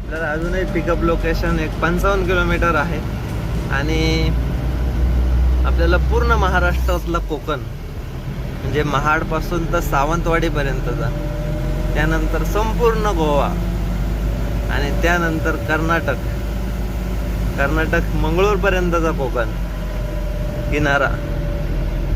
आपल्याला अजूनही pickup location एक पंचावन्न किलोमीटर आहे. आणि आपल्याला पूर्ण महाराष्ट्रातलं कोकण म्हणजे महाडपासून तर सावंतवाडीपर्यंतचा त्यानंतर संपूर्ण गोवा आणि त्यानंतर कर्नाटक. कर्नाटक मंगळूरपर्यंतचा कोकण किनारा.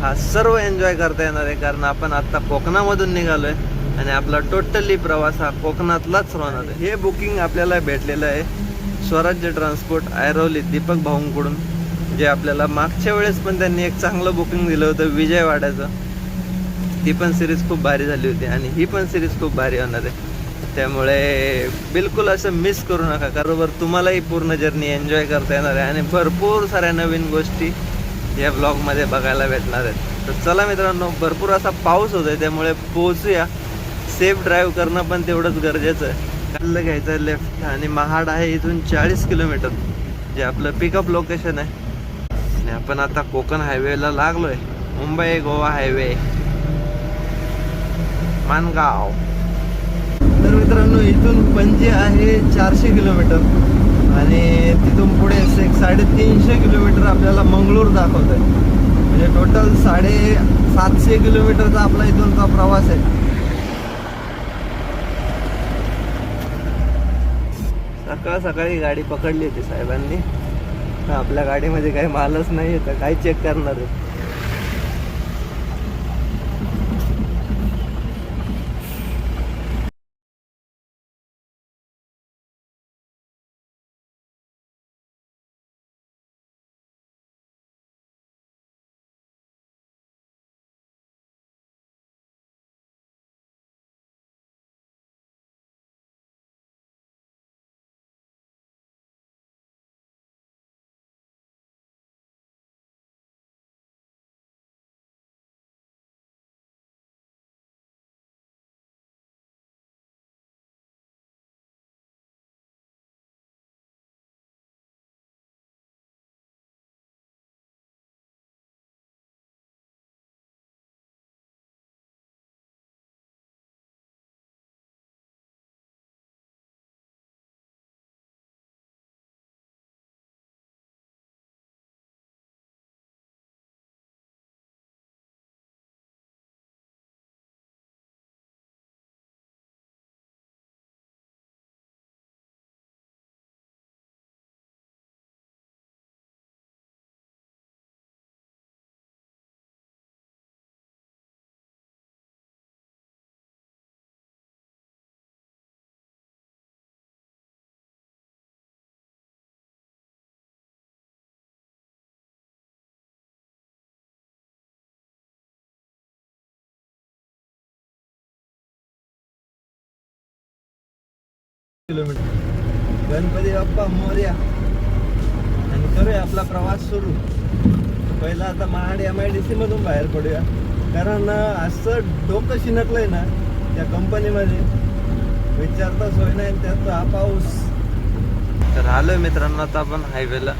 हा सर्व एन्जॉय करता येणार आहे कारण आपण आत्ता कोकणामधून निघालो आहे आणि आपला टोटली प्रवास हा कोकणातलाच होणार आहे. हे बुकिंग आपल्याला भेटलेलं आहे स्वराज्य ट्रान्सपोर्ट ऐरोली दीपक भाऊंकडून जे आपल्याला मागच्या वेळेस पण त्यांनी एक चांगलं बुकिंग दिलं होतं विजयवाड्याचं. ती पण सिरीज खूप भारी झाली होती आणि ही पण सिरीज खूप भारी होणार आहे. त्यामुळे बिलकुल असं मिस करू नका बरोबर तुम्हालाही पूर्ण जर्नी एन्जॉय करता येणार आहे आणि भरपूर साऱ्या नवीन गोष्टी या ब्लॉगमध्ये बघायला भेटणार आहेत. तर चला मित्रांनो भरपूर असा पाऊस होतोय त्यामुळे पोहोचूया. सेफ ड्राईव्ह करणं पण तेवढंच गरजेचं आहे. कल्लं घ्यायचं आहे लेफ्ट आणि महाड आहे इथून चाळीस किलोमीटर जे आपलं पिकअप लोकेशन आहे. आणि आपण आता कोकण हायवेला लागलोय. मुंबई गोवा हायवे मानगाव. तर मित्रांनो इथून पणजी आहे चारशे किलोमीटर. आणि तिथून पुढे एक साडेतीनशे किलोमीटर आपल्याला मंगळूर दाखवत आहे म्हणजे टोटल साडे सातशे किलोमीटरचा आपला इथूनचा प्रवास आहे. सकाळ सकाळी गाडी पकडली होती साहेबांनी. आपल्या गाडीमध्ये काही मालच नाही तर काय चेक करणार आहे. किलोमीटर. गणपती बाप्पा मोर्या. आणि करूया आपला प्रवास सुरू. पहिला आता Mahad M I D C मधून बाहेर पडूया. कारण असं डोकं शिनकलंय ना त्या कंपनीमध्ये. विचारता सोय नाही त्याचा त्यात हा पाऊस. तर आलोय मित्रांनो आता आपण हायवेला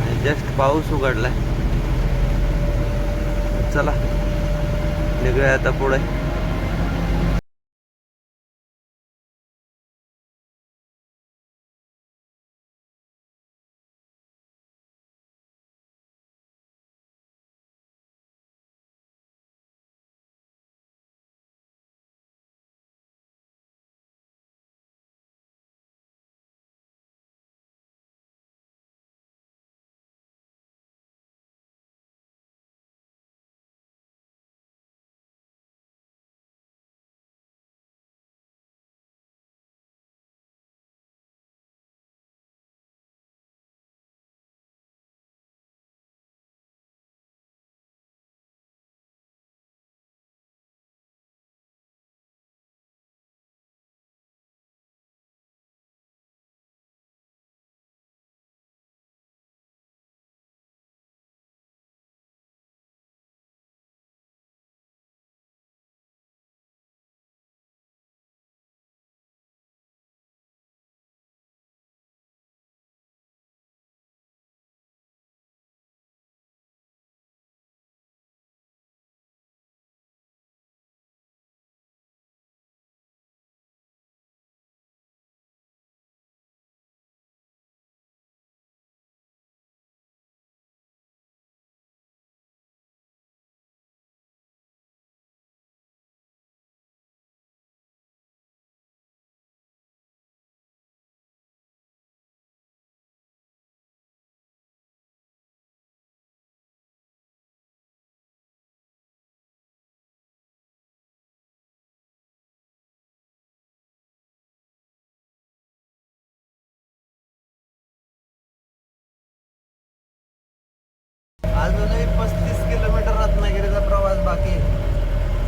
आणि जस्ट पाऊस उघडलाय. चला निघूया आता पुढे.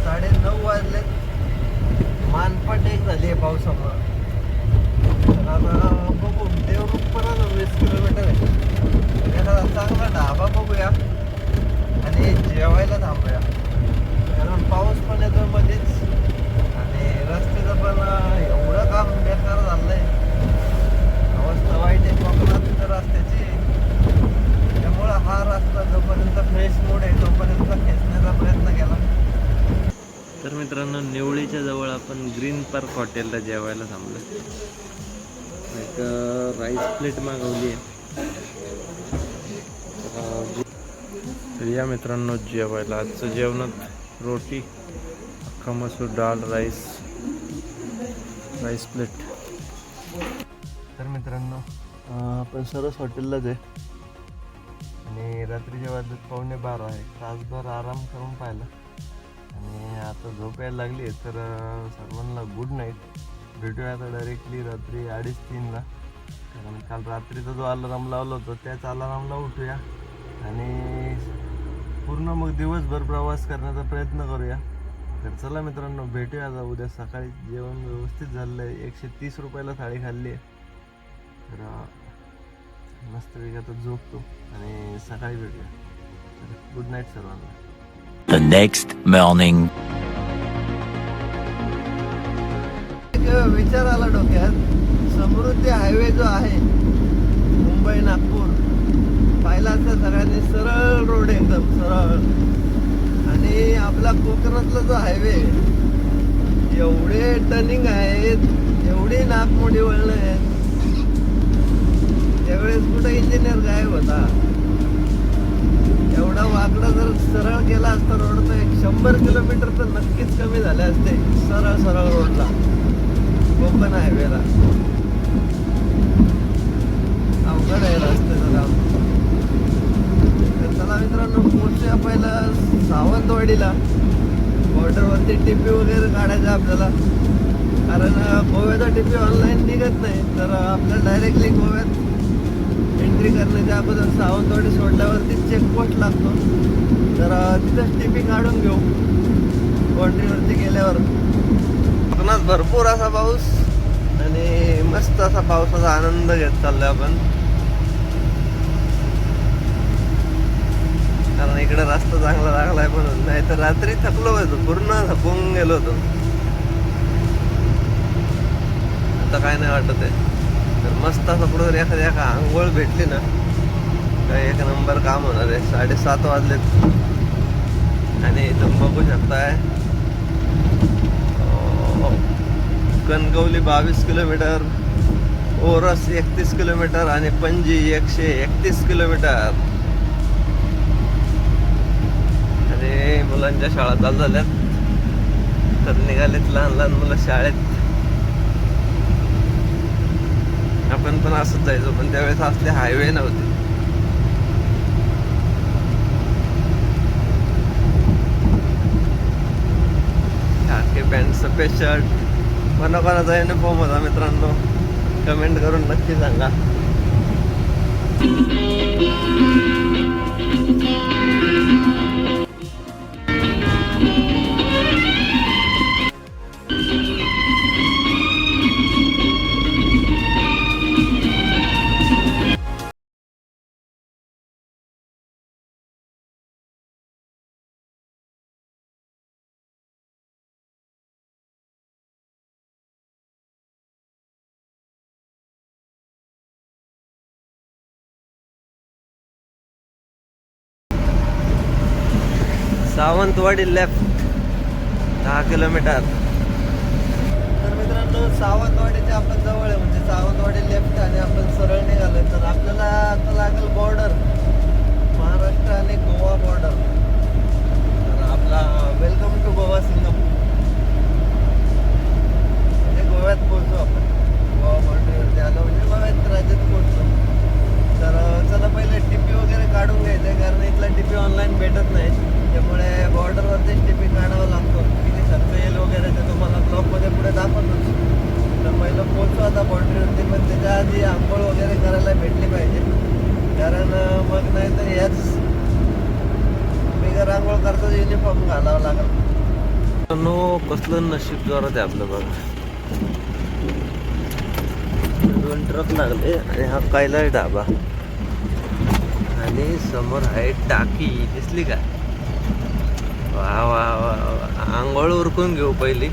साडे नऊ वाजले. मानपट एक झाली आहे पावसामुळं तर आता बघू देवरूप पर्यंत वीस किलोमीटर आहे एखादा चांगला ढाबा बघूया आणि जेवायला थांबूया कारण पाऊस पण येतो मध्येच आणि रस्त्याचं पण एवढं काम बेकार झालंय अवस्था वाईट आहे कोकणात तर रस्त्याची त्यामुळं हा रस्ता जोपर्यंत फ्रेश मोड आहे तोपर्यंत खेचण्याचा प्रयत्न केला तर मित्रांनो निवळीच्या जवळ आपण ग्रीन पार्क हॉटेलला जेवायला थांबलो. एक राईस प्लेट मागवली आहे. तर या मित्रांनो जेवायला आजचं जेवणात रोटी अख्खा मसूर डाळ राईस राईस प्लेट तर मित्रांनो आपण सरस हॉटेललाच आहे. आणि रात्रीच्या वाजत पावणे बारा आहे. तासभर आराम करून पाहिला. आणि आता झोप यायला लागली आहे तर सर्वांना गुड नाईट भेटूया आता डायरेक्टली रात्री अडीच तीनला कारण काल रात्रीचा जो अलाराम लावला होता त्याच अलारामला उठूया. आणि पूर्ण मग दिवसभर प्रवास करण्याचा प्रयत्न करूया. तर चला मित्रांनो भेटूया आता उद्या सकाळी. जेवण व्यवस्थित झालेलं आहे. एकशे तीस रुपयाला थाळी खाल्ली आहे. तर मस्त मस्तपैकी आता झोपतो आणि सकाळी भेटूया. तर गुड नाईट सर्वांना. The next morning. एक विचार आला डोक्यात समृद्धी हायवे जो आहे मुंबई नागपूर पाहिला तर सगळ्यांनी सरळ रोड एकदम सरळ. आणि आपला कोकणातला जो हायवे एवढे टर्निंग आहेत एवढी नागमोडी वळणं आहेत. त्यावेळेस कुठे इंजिनियर गायब होता? एवढा वाकडा जर सरळ केला असता रोड तर एक शंभर किलोमीटर तर नक्कीच कमी झाले असते. सरळ सरळ रोडला. कोकण हायवेला. अवघड आहे रस्त्याचं काम. तर चला मित्रांनो पोहोचूया पहिला सावंतवाडीला. बॉर्डरवरती टिपी वगैरे काढायचा आपल्याला. कारण गोव्याचा टिपी ऑनलाईन निघत नाही. तर आपल्याला डायरेक्टली गोव्यात एंट्री करण्याच्या अगोदर सावंतवाडी सोडल्यावरती चेकपोस्ट लागतो. तर तिथं टिपिंग टिपी काढून घेऊ. बाउंड्रीवरती गेल्यावर. कोकणात भरपूर असा पाऊस आणि मस्त असा पावसाचा आनंद घेत चाललोय आपण. कारण इकडे रस्ता चांगला लागलाय म्हणून नाही तर रात्री थकलो होतो पूर्ण थकून गेलो होतो. आता काय नाही वाटत आहे. तर मस्त असं कुठं एखाद्या एका आंघोळ भेटली ना तर एक नंबर काम होणार आहे. साडेसात वाजलेत. आणि इथं बघू शकताय. कणकवली बावीस किलोमीटर ओरस एकतीस किलोमीटर आणि पणजी एकशे एकतीस किलोमीटर. आणि मुलांच्या शाळा चालू झाल्यात. तर निघालेत लहान लहान मुलं शाळेत. आपण पण असंच जायचो पण त्यावेळेस असले हायवे नव्हते. खाकी पॅन्ट सफेद शर्ट कोणाकोणाचा युनिफॉर्म होता मित्रांनो? कमेंट करून नक्की सांगा. सावंतवाडी लेफ्ट दहा किलोमीटर तर मित्रांनो सावंतवाडीच्या आपण जवळ आहे म्हणजे सावंतवाडी लेफ्ट आणि आपण सरळ निघालो तर आपल्याला आता लागेल बॉर्डर महाराष्ट्र आणि गोवा बॉर्डर तर आपला वेलकम टू गोवा सिंगापूर म्हणजे गोव्यात पोहोचू आपण गोवा बॉर्डरवरती आलो म्हणजे गोव्यात राज्यात पोहोचलो तर अं, चला पहिले टीपी वगैरे काढून घ्यायचं आहे कारण इथला टीपी ऑनलाईन भेटत नाही त्यामुळे बॉर्डरवरतीच टीपी काढावा लागतो किती खर्च येईल वगैरे ते तुम्हाला ब्लॉगमध्ये पुढे दाखवतोच तर पहिलं पोहोचू आता बॉर्डरवरती पण त्याच्या आधी आंघोळ वगैरे करायला भेटली पाहिजे कारण अं, मग नाही तर याच आंघोळ करता युनिफॉर्म घालावं लागेल. नो कसलं नशीब जोरात आहे आपलं बघा. दोन ट्रक लागले आणि हा कायला ढाबा. आणि समोर आहे टाकी. दिसली का? वा वा वा. आंघोळ उरकून घेऊ पहिली.